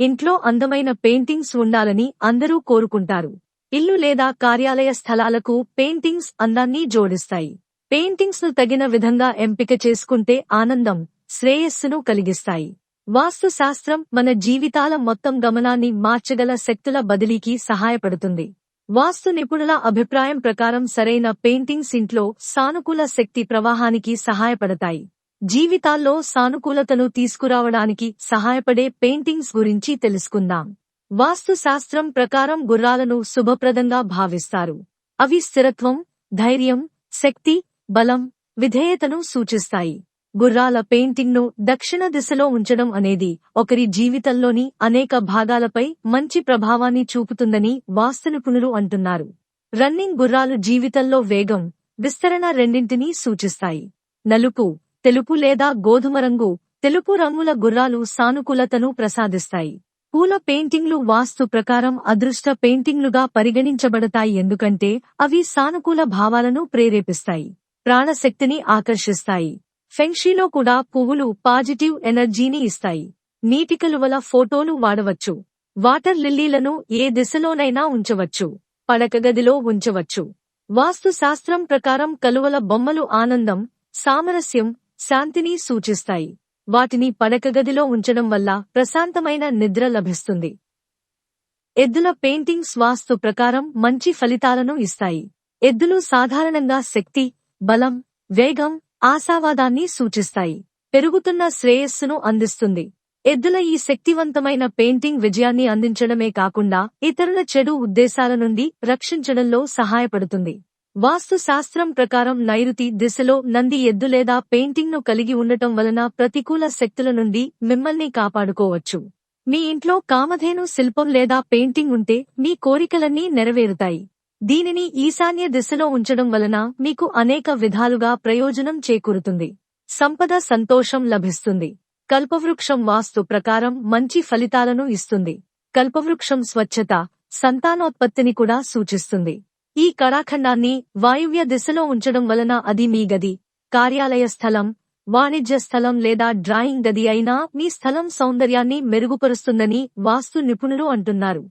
ఇంట్లో అందమైన పెయింటింగ్స్ ఉండాలని అందరూ కోరుకుంటారు. ఇల్లు లేదా కార్యాలయ స్థలాలకు పెయింటింగ్స్ అందాన్ని జోడిస్తాయి. పెయింటింగ్స్ను తగిన విధంగా ఎంపిక చేసుకుంటే ఆనందం శ్రేయస్సును కలిగిస్తాయి. వాస్తు శాస్త్రం మన జీవితాల మొత్తం గమనాన్ని మార్చగల శక్తుల బదిలీకి సహాయపడుతుంది. వాస్తు నిపుణుల అభిప్రాయం ప్రకారం సరైన పెయింటింగ్స్ ఇంట్లో సానుకూల శక్తి ప్రవాహానికి సహాయపడతాయి. జీవితాల్లో సానుకూలతను తీసుకురావడానికి సహాయపడే పెయింటింగ్స్ గురించి తెలుసుకుందాం. వాస్తు శాస్త్రం ప్రకారం గుర్రాలను శుభప్రదంగా భావిస్తారు. అవి స్థిరత్వం ధైర్యం శక్తి బలం విధేయతను సూచిస్తాయి. గుర్రాల పెయింటింగ్ను దక్షిణ దిశలో ఉంచడం అనేది ఒకరి జీవితంలోని అనేక భాగాలపై మంచి ప్రభావాన్ని చూపుతుందని వాస్తు నిపుణులు అంటున్నారు. రన్నింగ్ గుర్రాలు జీవితంలో వేగం విస్తరణ రెండింటినీ సూచిస్తాయి. నలుపు తెలుపు లేదా గోధుమ రంగు తెలుపు రంగుల గుర్రాలు సానుకూలతను ప్రసాదిస్తాయి. పూల పెయింటింగ్లు వాస్తు ప్రకారం అదృష్ట పెయింటింగ్లుగా పరిగణించబడతాయి ఎందుకంటే అవి సానుకూల భావాలను ప్రేరేపిస్తాయి ప్రాణశక్తిని ఆకర్షిస్తాయి. ఫెంక్షీలో కూడా పువ్వులు పాజిటివ్ ఎనర్జీని ఇస్తాయి. నీటి కలువల ఫోటోలు వాడవచ్చు. వాటర్ లిల్లీలను ఏ దిశలోనైనా ఉంచవచ్చు. పడకగదిలో ఉంచవచ్చు. వాస్తు శాస్త్రం ప్రకారం కలువల బొమ్మలు ఆనందం సామరస్యం శాంతిని సూచిస్తాయి. వాటిని పడకగదిలో ఉంచడం వల్ల ప్రశాంతమైన నిద్ర లభిస్తుంది. ఎద్దుల పెయింటింగ్ స్వాస్తు ప్రకారం మంచి ఫలితాలను ఇస్తాయి. ఎద్దులు సాధారణంగా శక్తి బలం వేగం ఆశావాదాన్ని సూచిస్తాయి. పెరుగుతున్న శ్రేయస్సును అందిస్తుంది. ఎద్దుల ఈ శక్తివంతమైన పెయింటింగ్ విజయాన్ని అందించడమే కాకుండా ఇతరుల చెడు ఉద్దేశాల నుండి రక్షించడంలో సహాయపడుతుంది. వాస్తు శాస్త్రం ప్రకారం నైరుతి దిశలో నంది ఎద్దు లేదా పెయింటింగ్ను కలిగి ఉండటం వలన ప్రతికూల శక్తుల నుండి మిమ్మల్ని కాపాడుకోవచ్చు. మీ ఇంట్లో కామధేను శిల్పం లేదా పెయింటింగ్ ఉంటే మీ కోరికలన్నీ నెరవేరుతాయి. దీనిని ఈశాన్య దిశలో ఉంచడం వలన మీకు అనేక విధాలుగా ప్రయోజనం చేకూరుతుంది. సంపద సంతోషం లభిస్తుంది. కల్పవృక్షం వాస్తు ప్రకారం మంచి ఫలితాలను ఇస్తుంది. కల్పవృక్షం స్వచ్ఛత సంతానోత్పత్తిని కూడా సూచిస్తుంది. ఈ కళాఖండాన్ని వాయువ్య దిశలో ఉంచడం వలన అది మీ గది కార్యాలయ స్థలం వాణిజ్య స్థలం లేదా డ్రాయింగ్ గది అయినా మీ స్థలం సౌందర్యాన్ని మెరుగుపరుస్తుందని వాస్తు నిపుణులు అంటున్నారు.